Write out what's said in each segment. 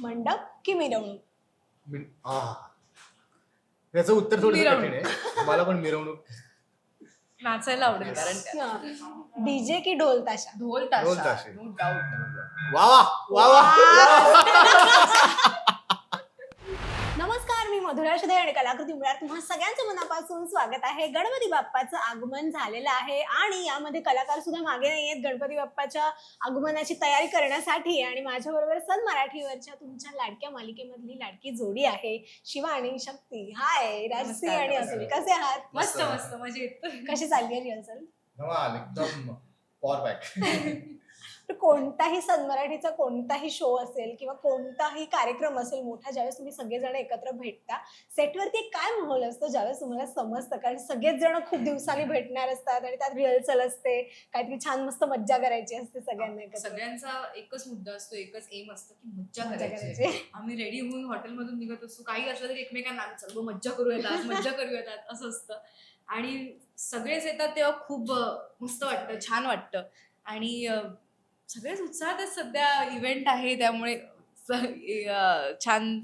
मंडप की मिरवणूक? मिर- आह. याचं उत्तर थोडं मिरवणूक. कठीण आहे. मला पण मिरवणूक. नाचायला आवडेल कारण. डीजे की ढोल ताशा? ढोल ढोल ताशा. ताशे. नो डाऊट वा वा. वा. वा. मधुरा शिदे आणि कलाकृती मुळात तुम्हा सगळ्यांचं मनापासून स्वागत आहे. गणपती बाप्पाचं आगमन झालेलं आहे आणि यामध्ये कलाकार सुद्धा मागे नाही आहेत. गणपती बाप्पाच्या आगमनाची तयारी करण्यासाठी आणि माझ्याबरोबर सन मराठीवरच्या तुमच्या लाडक्या मालिकेमधली लाडकी जोडी आहे. शिवा आणि शक्ती. हाय राजसी आणि. असुरी कसे आहात? मस्त मस्त मजेत. कशी चालली आहे रिहर्सल एकदम तर कोणताही सन मराठीचा कोणताही शो असेल किंवा कोणताही कार्यक्रम असेल मोठा ज्यावेळेस तुम्ही सगळेजण एकत्र भेटता सेटवरती एक काय माहोल असतो ज्यावेळेस तुम्हाला समजतं? कारण सगळेच जण खूप दिवसांनी भेटणार असतात आणि त्यात रिहर्सल असते काहीतरी छान मस्त मज्जा करायची असते सगळ्यांना एकत्र. सगळ्यांचा एकच मुद्दा असतो एकच एम असतं की मज्जा मज्जा करायची. करायची. आम्ही रेडी होऊन हॉटेलमधून निघत असतो काही असलं तरी एकमेकांना आम्ही चल गं, मज्जा करूयात आज मज्जा करूयात. आज असं असतं. आणि सगळेच येतात तेव्हा खूप अं, मस्त वाटतं छान वाटतं. आणि अं, सगळेच उत्साहात सध्या इव्हेंट आहे त्यामुळे छान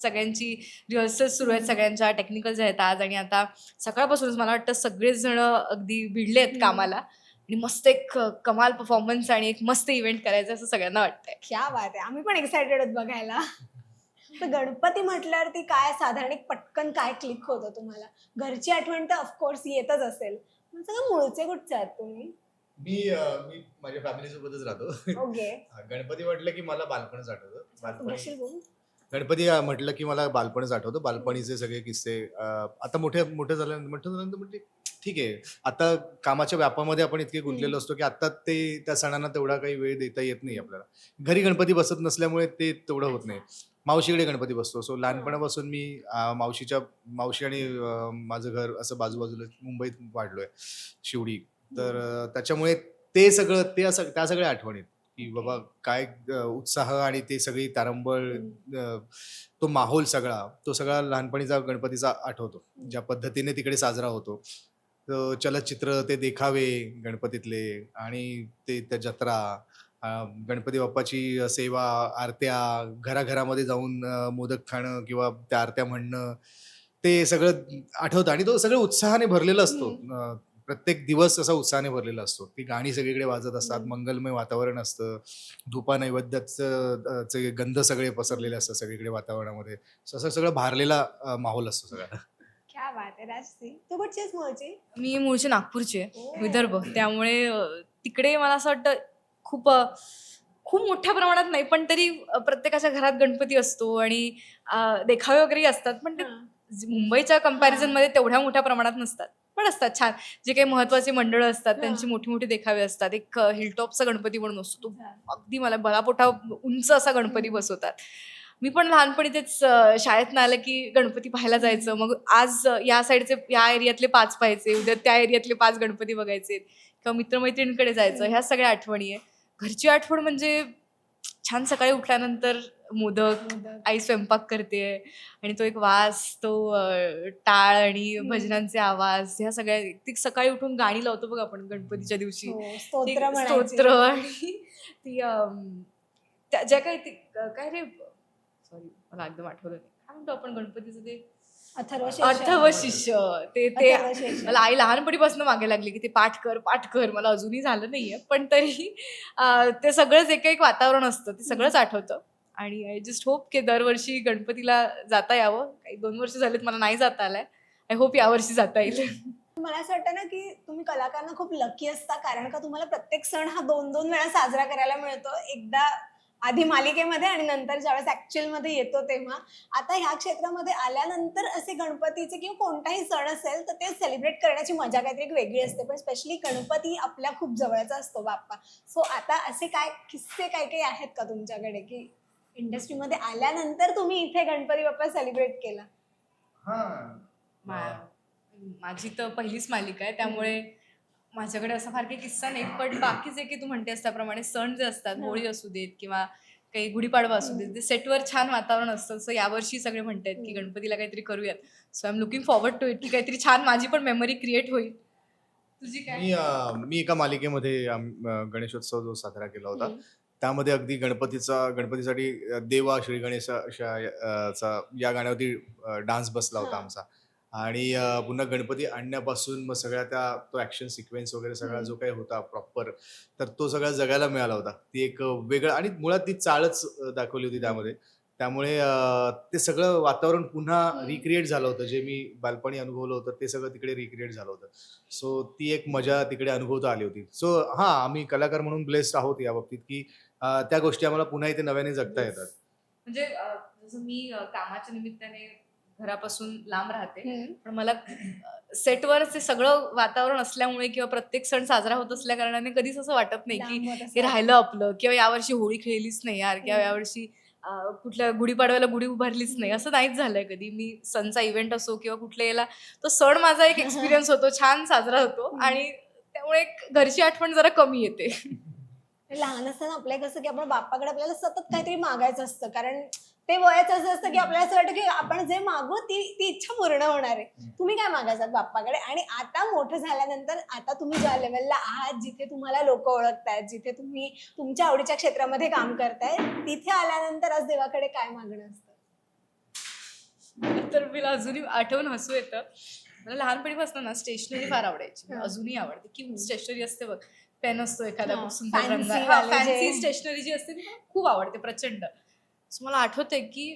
सगळ्यांची रिहर्सल सुरू आहेत सगळ्यांच्या टेक्निकल्स आहेत आज. आणि आता सकाळपासूनच मला वाटतं सगळेच जण अगदी भिडले आहेत. कामाला. आणि मस्त एक कमाल परफॉर्मन्स आणि एक मस्त इव्हेंट करायचं असं सगळ्यांना वाटतंय. क्या बात आहे. आम्ही पण एक्सायटेड आहोत बघायला. तर गणपती म्हटल्यावरती काय साधारण एक पटकन काय क्लिक होतं तुम्हाला? घरची आठवण तर ऑफकोर्स येतच असेल. सगळं मूळचे कुठचे आहात तुम्ही? मी अं, मी माझ्या फॅमिली सोबतच राहतो. ओके. गणपती म्हटलं की मला बालपणच आठवतं. बालपणी बोल? गणपती अं, म्हटलं की मला बालपणच आठवतं. बालपणीचे सगळे किस्से अं, आता मोठे मोठे झाल्यानंतर मोठं झाल्यानंतर म्हणजे ठीक आहे. आता कामाच्या व्यापामध्ये आपण इतके गुंतलेलो असतो की आता ते त्या सणांना तेवढा काही वेळ देता येत नाही आपल्याला. घरी गणपती बसत नसल्यामुळे ते तेवढं होत नाही. मावशीकडे गणपती बसतो. सो लहानपणापासून मी अं, मावशीच्या मावशी आणि अं, माझं घर असं बाजूबाजूला मुंबईत वाढलोय. शिवडी. तर त्याच्यामुळे ते सगळं ते असं त्या सगळ्या आठवणीत की बाबा काय उत्साह आणि ते सगळी तारंबळ तो माहोल सगळा तो सगळा लहानपणीचा गणपतीचा आठवतो. ज्या पद्धतीने तिकडे साजरा होतो. तर चलचित्र ते देखावे गणपतीतले आणि ते त्या जत्रा गणपती बाप्पाची सेवा आरत्या घराघरामध्ये जाऊन मोदक खाणं किंवा त्या आरत्या म्हणणं ते सगळं आठवतं. आणि तो सगळं उत्साहाने भरलेला असतो. प्रत्येक दिवस असा उत्साहाने भरलेला असतो. ती गाणी सगळीकडे वाजत असतात. मंगलमय वातावरण असतं धुपा नैवेद्याचं गंध सगळे पसरलेले असतात सगळीकडे वातावरणामध्ये. असं सगळं भारलेला माहोल असतो सगळा. क्या बात आहे राजसी तू कुठची आहेस मूळची? मी मूळचे नागपूरची. विदर्भ. त्यामुळे तिकडे मला असं वाटतं खूप खूप मोठ्या प्रमाणात नाही पण तरी प्रत्येकाच्या घरात गणपती असतो आणि देखावे वगैरे असतात पण मुंबईच्या comparison मध्ये तेवढ्या मोठ्या प्रमाणात नसतात. पण असतात छान. जे काही महत्वाची मंडळं असतात. त्यांची मोठी मोठी देखावे असतात. एक हिलटॉपचा गणपती म्हणून असतो. तो. अगदी मला बलापोटा उंच असा गणपती बसवतात. मी पण लहानपणी तेच अ, शाळेतनं आलं की गणपती पाहायला जायचं. मग आज या साईडचे या एरियातले पाच पाहायचे उद्या त्या एरियातले पाच गणपती बघायचे. किंवा मित्रमैत्रिणींकडे जायचं. ह्या सगळ्या आठवणी आहे. घरची आठवण म्हणजे छान सकाळी उठल्यानंतर मोदक. आई स्वयंपाक करते. आणि तो एक वास तो टाळ आणि. भजनांचे आवाज ह्या सगळ्या ती सकाळी उठून गाणी लावतो बघ आपण गणपतीच्या दिवशी. हो, ती स्तोत्र आणि ती ज्या काही ती काय रे? सॉरी मला एकदम आठवलं नाही. काय म्हणतो आपण गणपतीचं ते? अथर्व शिष्य ते ते. मला आई लहानपणीपासून मागे लागली की ते पाठ कर पाठ कर. मला अजूनही झालं नाहीये. पण तरी ते सगळंच एक एक वातावरण असतं. ते सगळंच आठवतं. आणि आय जस्ट होप की दरवर्षी गणपतीला जाता यावं. काही दोन वर्ष झालेत मला नाही जाता आलंय. आय होप यावर्षी जाता येईल. मला असं वाटतं ना की तुम्ही कलाकारांना खूप लकी असता. कारण का तुम्हाला प्रत्येक सण हा दोन दोन वेळा साजरा करायला मिळतो. एकदा आधी मालिकेमध्ये आणि नंतर ज्यावेळेस ऍक्च्युअलमध्ये येतो तेव्हा. आता ह्या क्षेत्रामध्ये आल्यानंतर असे गणपतीचे किंवा कोणताही सण असेल तर ते सेलिब्रेट करण्याची मजा काहीतरी एक वेगळी असते. पण स्पेशली गणपती आपल्या खूप जवळचा असतो बाप्पा. सो आता असे काय किस्से काय काही आहेत का तुमच्याकडे की इंडस्ट्रीमध्ये आल्यानंतर तुम्ही इथे गणपती बाप्पा सेलिब्रेट केला? माझी तर पहिलीच मालिका आहे त्यामुळे माझ्याकडे असा फार काही किस्सा नाही पण बाकी जे काही तू म्हणतेस त्याप्रमाणे सण जे असतात. होळी असू देत किंवा काही गुढीपाडवा असू देत ते सेटवर छान वातावरण असतं सो यावर्षी सगळे म्हणतात की. गणपतीला काहीतरी करूयात so I am looking forward to it की काहीतरी छान माझी पण मेमरी क्रिएट होईल तुझी काय मी अं, मी एका मालिकेमध्ये आम- अं, गणेशोत्सव जो साजरा केला होता हम्म. त्यामध्ये अगदी गणपतीचा गणपतीसाठी अ, देवा श्री गणेशा अशा अ, चा या गाण्यावरती डान्स बसला होता हा. आमचा आणि पुन्हा गणपती आणण्यापासून मग सगळ्या त्या तो ऍक्शन सिक्वेन्स वगैरे सगळा. जो काही होता प्रॉपर तर तो सगळा जगायला मिळाला होता. ती एक वेगळं आणि मुळात ती चाळच दाखवली होती त्यामध्ये. त्यामुळे ते सगळं वातावरण पुन्हा. रिक्रिएट झालं होतं. जे मी बालपणी अनुभवलं होतं ते सगळं तिकडे रिक्रिएट झालं होतं. सो ती एक मजा तिकडे अनुभवता आली होती. सो हां आम्ही कलाकार म्हणून ब्लेस्ड आहोत या बाबतीत की त्या गोष्टी आम्हाला पुन्हा इथे नव्याने जगता येतात. म्हणजे जसं मी कामाच्या निमित्ताने घरापासून लांब राहते. पण मला सेटवर ते सगळं वातावरण असल्यामुळे किंवा प्रत्येक सण साजरा होत असल्या कारणाने कधीच असं वाटत नाही की हे राहिलं आपलं किंवा यावर्षी होळी खेळलीच नाही यार किंवा. यावर्षी कुठल्या गुढीपाडव्याला गुढी उभारलीच नाही. असं नाहीच झालंय कधी. मी सणचा इव्हेंट असो किंवा कुठल्या याला तो सण माझा एक एक्सपिरियन्स होतो छान साजरा होतो. आणि त्यामुळे एक घरची आठवण जरा कमी येते. लहान असताना आपल्या कसं की आपण बाप्पाकडे आपल्याला सतत काहीतरी मागायचं असतं. कारण ते वयाचं असं असतं की आपल्याला असं वाटतं की आपण जे मागू ती ती इच्छा पूर्ण होणार आहे. तुम्ही काय मागायचात बाप्पाकडे? आणि आता मोठं झाल्यानंतर आता तुम्ही ज्या लेवलला आहात जिथे तुम्हाला लोक ओळखतायत जिथे तुम्ही तुमच्या आवडीच्या क्षेत्रामध्ये काम करताय तिथे आल्यानंतर आज देवाकडे काय मागणं असतं? तर मला अजूनही आठवण हसू येतं. मला लहानपणीपासून ना स्टेशनरी फार आवडायची. अजूनही आवडते. की स्टेशनरी असते बघ. पेन असतो एखादा खूप सुंदर फॅन्सी स्टेशनरी जी असते ती खूप आवडते प्रचंड. सो मला आठवतंय की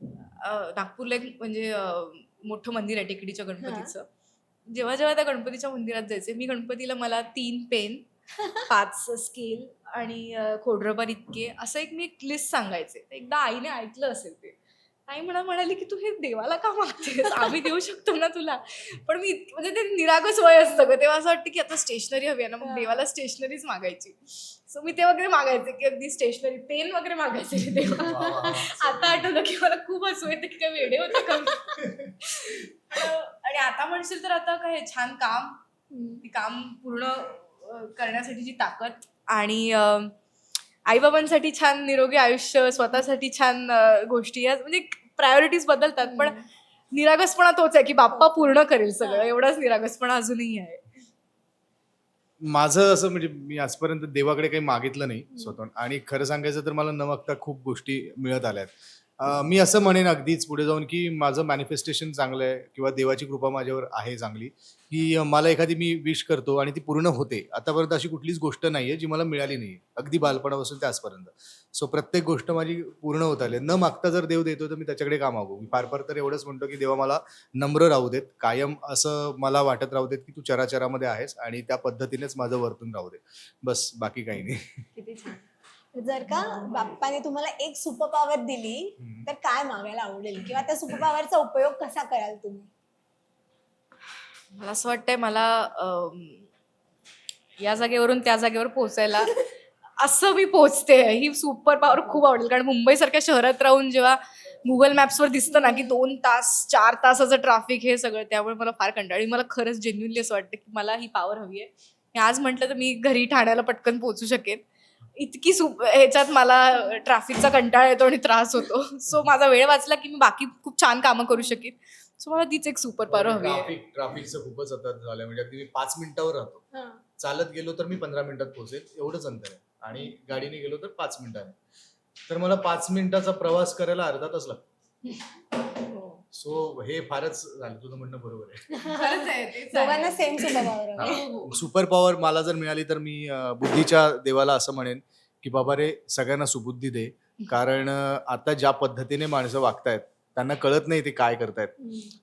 अं, नागपूरला एक म्हणजे अं, मोठं मंदिर आहे टेकडीच्या गणपतीचं. जेव्हा जेव्हा त्या गणपतीच्या मंदिरात जायचे मी गणपतीला मला तीन पेन पाच स्केल आणि अं, खोडरबर इतके असं एक मी एक लिस्ट सांगायचे. तर एकदा आईने ऐकलं असेल ते. आई म्हणा म्हणाली की तू हे देवाला का मागतेस आम्ही देऊ शकतो ना तुला. पण मी म्हणजे ते निरागस वय असतं ग. तेव्हा असं वाटतं की आता स्टेशनरी हवी आहे ना. मग. देवाला स्टेशनरीच मागायची. सो मी ते वगैरे मागायचे की अगदी स्टेशनरी पेन वगैरे मागायचे आता आठवलं की मला खूप हसू येते की काय वेडे होते का आणि आता म्हणशील तर आता काय छान काम ती काम पूर्ण अ, करण्यासाठीची ताकद आणि आई बाबांसाठी छान निरोगी आयुष्य स्वतःसाठी छान गोष्टी या म्हणजे प्रायोरिटीज बदलतात. पण निरागसपणा तोच आहे की बाप्पा पूर्ण करेल सगळं. एवढाच निरागसपणा अजूनही आहे. माझं असं म्हणजे मी आजपर्यंत देवाकडे काही मागितलं नाही स्वतः आणि खरं सांगायचं तर मला न मागता खूप गोष्टी मिळत आल्यात. मी असं म्हणेन अगदीच पुढे जाऊन की माझं मॅनिफेस्टेशन चांगलं आहे किंवा देवाची कृपा माझ्यावर आहे चांगली की मला एखादी मी विश करतो आणि ती पूर्ण होते. आतापर्यंत अशी कुठलीच गोष्ट नाही आहे जी मला मिळाली नाही अगदी बालपणापासून ते आजपर्यंत सो प्रत्येक गोष्ट माझी पूर्ण होत आली न मागता जर देव देतो तर मी त्याच्याकडे का मागू? मी फार फार तर एवढंच म्हणतो की देवा मला नम्र राहू देत कायम असं मला वाटत राहू देत की तू चराचरामध्ये आहेस आणि त्या पद्धतीनेच माझं वर्तून राहू दे. बस बाकी काही नाही. जर का बाप्पाने तुम्हाला एक सुपर पॉवर दिली तर काय मागायला आवडेल? किंवा त्या सुपर पॉवरचा उपयोग कसा कराल तुम्ही? मला असं वाटतंय मला अम, या जागेवरून त्या जागेवर पोहोचायला असं मी पोहोचते. ही सुपर पॉवर खूप आवडेल. कारण मुंबईसारख्या शहरात राहून जेव्हा गुगल मॅप्सवर दिसतं ना की दोन तास चार तासाचं ट्रॅफिक हे सगळं त्यामुळे मला फार कंटाळी मला खरंच जेन्युनली असं वाटतं की मला ही पॉवर हवी आहे. मी आज म्हटलं तर मी घरी ठाण्याला पटकन पोहोचू शकेन. इतकी सुप ह्याच्यात मला ट्रॅफिकचा कंटाळा येतो आणि त्रास होतो. सो माझा वेळ वाचला की मी बाकी खूप छान कामं करू शकेन. सो मला तीच एक सुपर पॉवर हवी आहे. ट्राफिक ट्राफिकचं खूपच आता झालं म्हणजे अगदी मी पाच मिनिटावर राहतो. चालत गेलो तर मी पंधरा मिनिटात पोहोचेल. एवढंच अंतर आहे. आणि गाडीने गेलो तर पाच मिनिटाने. तर मला पाच मिनिटाचा प्रवास करायला अर्धा तास लागतो. सो हे फारच झालं. तुझं म्हणणं बरोबर आहे. खरंच आहे, तेच आहे. दोघांना सेम सुपर पॉवर हो, हो. सुपर पॉवर मला जर मिळाली तर मी अं, बुद्धीच्या देवाला असं म्हणेन. की बाबा रे सगळ्यांना सुबुद्धी दे. कारण आता ज्या पद्धतीने माणसं वागतायत त्यांना कळत नाही ते काय करतायत.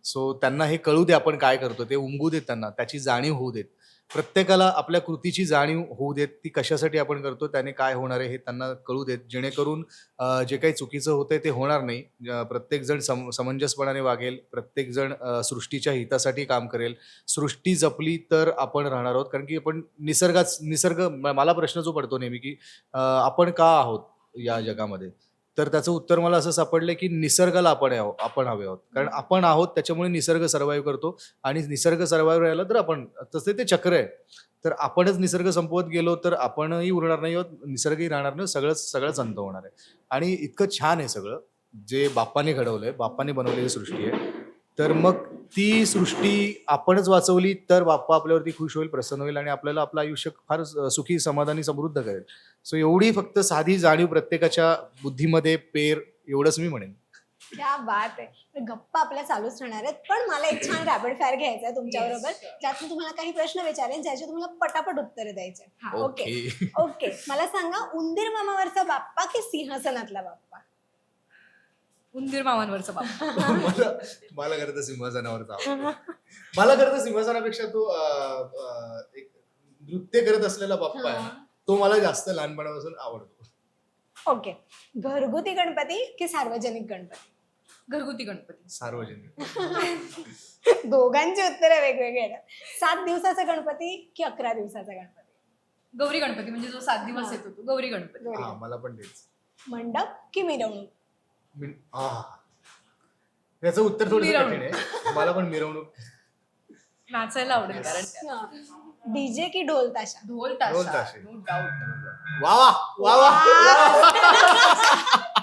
सो त्यांना हे कळू दे आपण काय करतो. ते उमगू देत त्यांना. त्याची जाणीव होऊ देत. प्रत्येकाला आपल्या कृतीची जाणीव होऊ देत ती कशासाठी आपण करतो त्याने काय होणार आहे हे त्यांना कळू देत. जेणेकरून जे काही चुकीचं होतंय ते होणार नाही. प्रत्येकजण सम समंजसपणाने वागेल प्रत्येकजण सृष्टीच्या हितासाठी काम करेल. सृष्टी जपली तर आपण राहणार आहोत. कारण की आपण निसर्गाच निसर्ग मला प्रश्न जो पडतो नेहमी की आपण का आहोत या जगामध्ये? तर त्याचं उत्तर मला असं सापडलं की निसर्गाला आपण आहो आपण हवे आहोत. कारण आपण आहोत त्याच्यामुळे निसर्ग सर्व्हाइव्ह करतो. आणि निसर्ग सर्व्हाइव्ह राहिला तर आपण तसे ते चक्र आहे तर आपणच निसर्ग संपवत गेलो तर आपणही उरणार नाही आहोत निसर्गही राहणार नाही सगळंच सगळंच अंत होणार आहे. आणि इतकं छान आहे सगळं जे बाप्पाने घडवलंय बाप्पाने बनवलेली सृष्टी आहे. तर मग ती सृष्टी आपणच वाचवली तर बाप्पा आपल्यावरती खुश होईल प्रसन्न होईल आणि आपल्याला आपलं आयुष्य फार सुखी समाधानी समृद्ध करेल. सो एवढी फक्त साधी जाणीव प्रत्येकाच्या बुद्धीमध्ये पेर एवढंच मी म्हणेन. क्या बात आहे. गप्पा आपल्या चालूच राहणार आहेत पण मला एक छान रॅपिड फायर घ्यायचा आहे तुमच्या बरोबर Yes, sure. ज्यात मी तुम्हाला काही प्रश्न विचारेन ज्याचे तुम्हाला पटापट उत्तरे द्यायचे हा. ओके. ओके. मला सांगा उंदीर मामावरचा बाप्पा की सिंहासनातला बाप्पा? उंदीर मामांवरचा बाप्पा मला मला खरं तर सिंहासनावरचा आवडतो. मला खरं तर सिंहासनापेक्षा तो अं, अं, एक नृत्य करत असलेला बाप्पा आहे. ना, तो मला जास्त लहानपणापासून आवडतो. ओके. घरगुती गणपती की सार्वजनिक गणपती? घरगुती गणपती. सार्वजनिक. दोघांची उत्तरं वेगवेगळी आहेत. सात दिवसाचा गणपती की अकरा दिवसाचा गणपती? गौरी गणपती म्हणजे जो सात दिवस. येतो तो गौरी गणपती. हा. मला पण तेच. मंडप की मिरवणूक? मी- आह. याचं उत्तर थोडं. कठीण आहे. मला पण मिरवणूक. नाचायला आवडेल कारण डीजे की ढोल ताशा? ढोल ढोल ताशा. ताशे. नो डाऊट वा वा वा वा.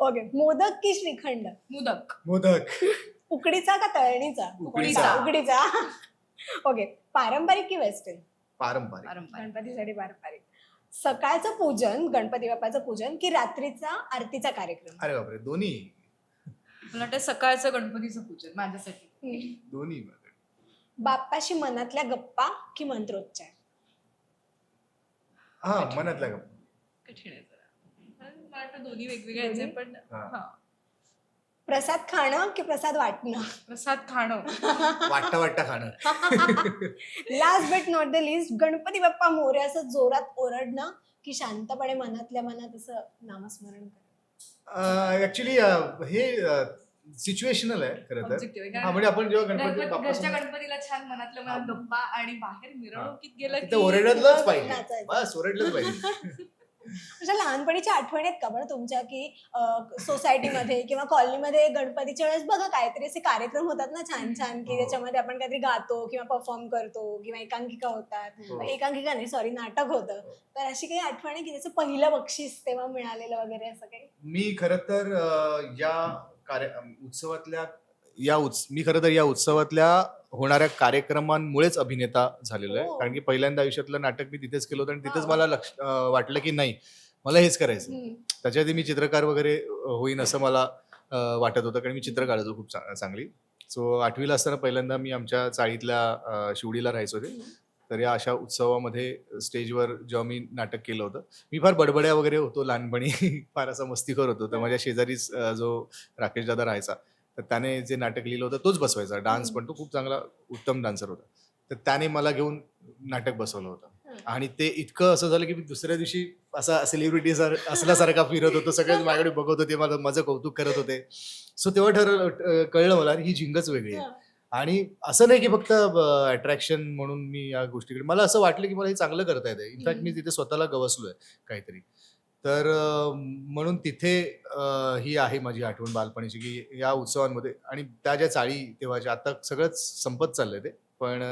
ओके मोदक की श्रीखंड? मुदक. मोदक. उकडीचा का तळणीचा? उकडीचा. उकडीचा. ओके पारंपरिक की वेस्टर्न पारंपरिक. पारंपरिक. गणपतीसाठी पारंपरिक. सकाळचं पूजन गणपती बाप्पाचं पूजन की रात्रीचा आरतीचा कार्यक्रम अरे बापरे दोन्ही मला वाटतं सकाळचं गणपतीचं पूजन माझ्यासाठी हम्म. दोन्ही बाप्पाशी मनातल्या गप्पा की मंत्रोच्चार हा मनातल्या गप्पा. कठीण आहे जरा मला वाटतं दोन्ही वेगवेगळे आहेत जे पण हा. हा. प्रसाद खाणं की प्रसाद वाटणं? प्रसाद खाणं. वाटता वाटता खाणं. Last but not the least Ganpati Bappa More असं जोरात ओरडणं की शांतपणे मनातल्या मनात असं नामस्मरण करणं. ऍक्च्युली हे सिच्युएशनल आहे खरं तर. Objective आहे. हा कारण म्हणजे आपण जेव्हा गणपती गणपती- घरच्या गणपतीला छान मनातलं मनात गप्पा आणि बाहेर मिरवणुकीत गेलं तिथं की ओरडलंच पाहिजे. नाचायचं. बस ओरडलंच पाहिजे. अशा लहानपणीच्या आठवणी आहेत का बरं तुमच्या की सोसायटीमध्ये किंवा कॉलनीमध्ये गणपतीच्या वेळेस बघा काहीतरी असे कार्यक्रम होतात ना छान छान की हो. त्याच्यामध्ये आपण काहीतरी गातो किंवा परफॉर्म करतो किंवा एकांकिका होतात हो. एकांकिका नाही सॉरी नाटक होतं हो. तर अशी काही आठवण आहे की त्याचं पहिलं बक्षीस तेव्हा मिळालेलं वगैरे असं काही मी खर तर या कार्य उत्सवातल्या या उत्स मी खरं तर या उत्सवातल्या होणाऱ्या कार्यक्रमांमुळेच अभिनेता झालेलो आहे. हो. कारण की पहिल्यांदा आयुष्यातलं नाटक मी तिथेच केलं होतं आणि तिथेच. मला लक्ष अं, वाटलं की नाही मला हेच करायचं. त्याच्या आधी मी चित्रकार वगैरे होईन असं मला अं, वाटत होतं कारण मी चित्र काढायचो खूप चा- चांगली. सो आठवीला असताना पहिल्यांदा मी आमच्या चाळीतल्या अं, शिवडीला राहायचो ते. तर या अशा उत्सवामध्ये स्टेजवर जेव्हा मी नाटक केलं होतं मी फार बडबड्या वगैरे होतो लहानपणी फार असा मस्तीखोर होतो. तर माझ्या शेजारीच अं, जो राकेश दादा राहायचा तर त्याने जे नाटक लिहिलं होतं तोच बसवायचा. डान्स पण तो खूप चांगला उत्तम डान्सर होता. तर त्याने मला घेऊन नाटक बसवलं होतं. आणि ते इतकं असं झालं की मी दुसऱ्या दिवशी असा सेलिब्रिटी असल्यासारखा फिरत होतो सगळेच माझ्याकडे बघत होते माझं माझं कौतुक करत होते. सो तेव्हा ठरवलं अं, कळलं मला ही झिंगच वेगळी आहे. आणि असं नाही की फक्त अट्रॅक्शन म्हणून मी या गोष्टीकडे मला असं वाटलं की मला हे चांगलं करता येतं इनफॅक्ट मी. तिथे स्वतःला गवसलोय काहीतरी. तर म्हणून तिथे ही आहे माझी आठवण बालपणीची की या उत्सवांमध्ये आणि त्या ज्या चाळी तेव्हाच्या आता सगळंच संपत चाललंय ते. पण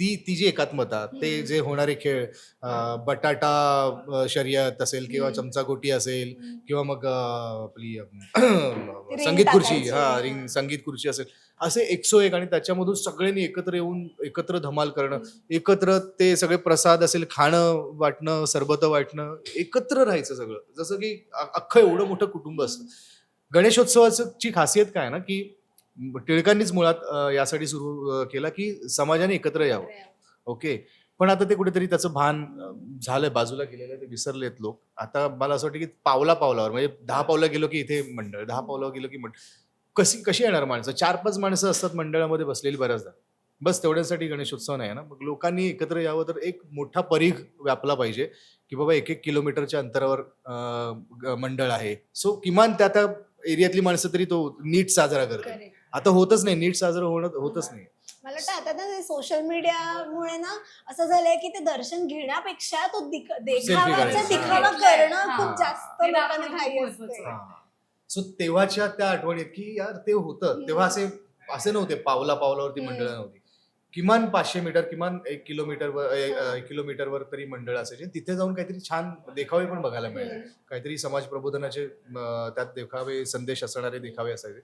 ती ती जी एकात्मता ते. जे होणारे खेळ बटाटा शर्यत असेल किंवा. चमचागोटी असेल. किंवा मग आपली संगीत खुर्ची. हा रिंग संगीत खुर्ची असेल असे एकसो एक आणि त्याच्यामधून सगळ्यांनी एकत्र येऊन एकत्र धमाल करणं एकत्र ते सगळे प्रसाद असेल खाणं वाटणं सरबत वाटणं एकत्र राहायचं सगळं जसं की अख्खं एवढं मोठं कुटुंब असतं गणेशोत्सवाची खासियत काय ना की टिळकांनीच मुळात यासाठी सुरू केला की समाजाने एकत्र यावं. ओके. पण आता ते कुठेतरी त्याचं भान झालंय बाजूला गेलेलं ते विसरलेत लोक. आता मला असं वाटतं की पावला पावलावर म्हणजे दहा पावलं गेलो की इथे मंडळ दहा पावलं गेलो की मंडळ. कशी कशी येणार माणसं? चार पाच माणसं असतात मंडळामध्ये बसलेली बऱ्याचदा. बस तेवढ्यासाठी गणेशोत्सव नाही आहे ना? मग लोकांनी एकत्र यावं तर एक मोठा परीघ व्यापला पाहिजे की बाबा एक एक किलोमीटरच्या अंतरावर मंडळ आहे. सो किमान त्या त्या एरियातली माणसं तरी तो नीट साजरा करतात. आता होतच नाही नीट साजरा होणं होतच नाही मला वाटतं आता ना सोशल मीडियामुळे ना असं झालंय की ते दर्शन घेण्यापेक्षा तो दिख- देखावाचा करायचा. दिखावा. करणं. खूप जास्त ते लोकांना घाई असते आहे. सो तेव्हाच्या त्या आठवणीत की यार ते होतं तेव्हा असे असे नव्हते पावला पावलावरती हम्म. मंडळ नव्हती किमान पाचशे मीटर किमान एक किलोमीटरवर ए- अ, एक किलोमीटरवर तरी मंडळ असायचे तिथे जाऊन काहीतरी छान देखावे पण बघायला मिळाले काहीतरी समाज प्रबोधनाचे अं, त्यात देखावे संदेश असणारे देखावे असायचे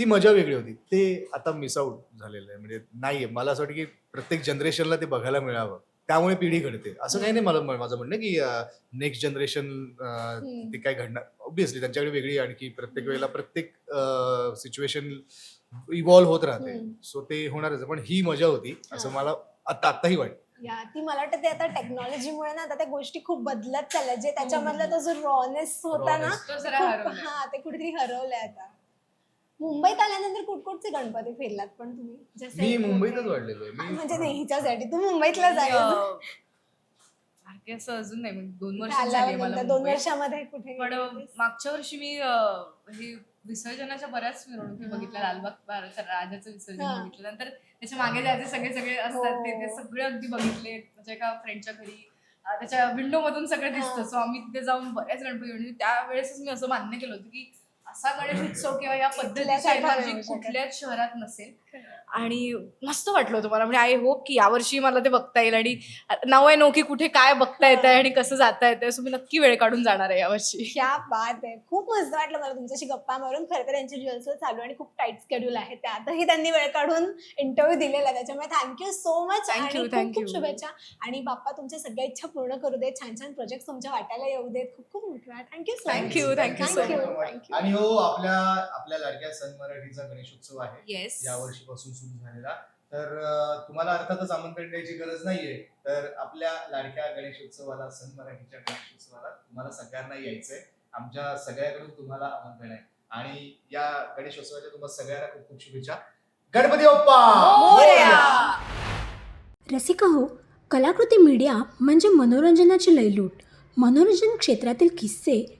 ती मजा वेगळी होती. ते आता मिस आउट झालेलं आहे. म्हणजे नाहीये. मला असं वाटतं की प्रत्येक जनरेशनला ते बघायला मिळावं. त्यामुळे पिढी घडते. असं काही नाही मला माझं म्हणणं की नेक्स्ट जनरेशन. ते काय घडणार? ऑब्विसली त्यांच्याकडे वेगळी आणखी. प्रत्येक वेळेला प्रत्येक सिच्युएशन इव्हॉल्व्ह होत राहते. सो ते होणारच पण ही मजा होती. असं. मला आता आत्ताही वाटतं. या ती मला वाटतं ते आता टेक्नॉलॉजीमुळे ना आता त्या गोष्टी खूप बदलत चालल्या जे त्याच्यामधला तो जो रॉनेस होता ना. हा ते कुठेतरी हरवलंय आता. मुंबईत आल्यानंतर कुठकुठचे गणपती फिरलात पण तुम्ही जसे मी मुंबईतच वाढलेलो आहे मी म्हणजे नाही हिच्यासाठी तू मुंबईतला सारखे असं अजून नाही म्हणजे दोन वर्ष झाली मला आल्यानंतर दोन मुंबईत. वर्षामध्ये कुठे पण? मागच्या वर्षी मी अं, हे विसर्जनाच्या बऱ्याच मिरवणुकी हा. बघितल्या लालबाग राजाचं विसर्जन हा. बघितलं नंतर त्याच्यामागे जायचे सगळे सगळे असतात ते ते हो. सगळे अगदी बघितले म्हणजे एका फ्रेंडच्या घरी अं, त्याच्या विंडो मधून सगळं दिसतं हा. सो आम्ही तिथे जाऊन बऱ्याच गणपती म्हणजे त्यावेळेसच मी असं मान्य केलं होतं की असा गणेश उत्सव किंवा या पद्धतीची. कुठल्याच शहरात नसेल. आणि मस्त वाटलं होतं मला. म्हणजे आय होप की यावर्षी मला ते बघता येईल आणि नाव आहे नो की कुठे काय बघता येत आहे आणि कसं जाता येतं सो मी नक्की वेळ काढून जाणार आहे यावर्षी. क्या बात आहे. खूप मस्त वाटलं मला तुमच्याशी गप्पा मारून. खरं तर यांची रिहर्सल चालू आहे आणि खूप टाईट स्केड्यूल आहे. त्यातही त्यांनी वेळ काढून इंटरव्ह्यू दिलेला आहे. त्याच्यामुळे thank you so much Thank आणि you, खूप thank खूप you. शुभेच्छा. आणि बाप्पा तुमच्या सगळ्या इच्छा पूर्ण करू देत. छान छान प्रोजेक्ट तुमच्या वाट्याला येऊ देत. खूप खूप मोठा थँक्यू सो थँक्यू. थँक्यू आणि हो आपल्या आपल्या लाडक्या सन मराठीचा गणेशोत्सव आहे येस या वर्षीपासून सुरू झालेला. तर अं, तुम्हाला अर्थातच आमंत्रण द्यायची गरज नाहीये. तर आपल्या लाडक्या गणेशोत्सवाला सन मराठीच्या गणेशोत्सवाला तुम्हाला सगळ्यांना यायचंय. आमच्या सगळ्याकडून तुम्हाला आमंत्रण आहे. आणि या गणेशोत्सवाच्या तुम्हाला सगळ्यांना खूप खूप शुभेच्छा. गणपती बाप्पा! मोरया! रसिका हो कलाकृती मीडिया म्हणजे मनोरंजनाची लयलूट. मनोरंजन क्षेत्रातील किस्से